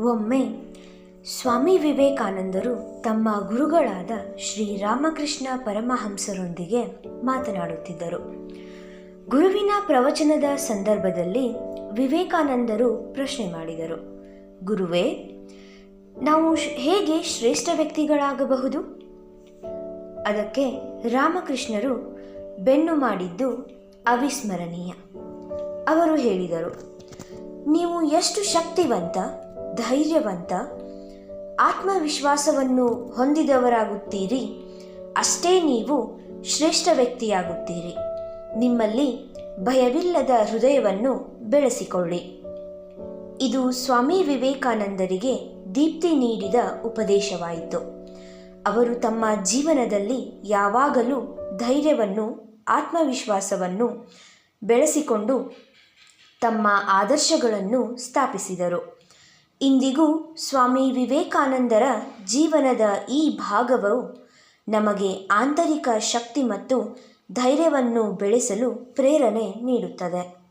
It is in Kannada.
ಒಮ್ಮೆ ಸ್ವಾಮಿ ವಿವೇಕಾನಂದರು ತಮ್ಮ ಗುರುಗಳಾದ ಶ್ರೀ ರಾಮಕೃಷ್ಣ ಪರಮಹಂಸರೊಂದಿಗೆ ಮಾತನಾಡುತ್ತಿದ್ದರು. ಗುರುವಿನ ಪ್ರವಚನದ ಸಂದರ್ಭದಲ್ಲಿ ವಿವೇಕಾನಂದರು ಪ್ರಶ್ನೆ ಮಾಡಿದರು. ಗುರುವೇ, ನಾವು ಹೇಗೆ ಶ್ರೇಷ್ಠ ವ್ಯಕ್ತಿಗಳಾಗಬಹುದು? ಅದಕ್ಕೆ ರಾಮಕೃಷ್ಣರು ಬೆನ್ನು ಮಾಡಿದ್ದು ಅವಿಸ್ಮರಣೀಯ. ಅವರು ಹೇಳಿದರು, ನೀವು ಎಷ್ಟು ಶಕ್ತಿವಂತ ಧೈರ್ಯವಂತ ಆತ್ಮವಿಶ್ವಾಸವನ್ನು ಹೊಂದಿದವರಾಗುತ್ತೀರಿ, ಅಷ್ಟೇ ನೀವು ಶ್ರೇಷ್ಠ ವ್ಯಕ್ತಿಯಾಗುತ್ತೀರಿ. ನಿಮ್ಮಲ್ಲಿ ಭಯವಿಲ್ಲದ ಹೃದಯವನ್ನು ಬೆಳೆಸಿಕೊಳ್ಳಿ. ಇದು ಸ್ವಾಮಿ ವಿವೇಕಾನಂದರಿಗೆ ದೀಪ್ತಿ ನೀಡಿದ ಉಪದೇಶವಾಯಿತು. ಅವರು ತಮ್ಮ ಜೀವನದಲ್ಲಿ ಯಾವಾಗಲೂ ಧೈರ್ಯವನ್ನು, ಆತ್ಮವಿಶ್ವಾಸವನ್ನು ಬೆಳೆಸಿಕೊಂಡು ತಮ್ಮ ಆದರ್ಶಗಳನ್ನು ಸ್ಥಾಪಿಸಿದರು. ಇಂದಿಗೂ ಸ್ವಾಮಿ ವಿವೇಕಾನಂದರ ಜೀವನದ ಈ ಭಾಗವು ನಮಗೆ ಆಂತರಿಕ ಶಕ್ತಿ ಮತ್ತು ಧೈರ್ಯವನ್ನು ಬೆಳೆಸಲು ಪ್ರೇರಣೆ ನೀಡುತ್ತದೆ.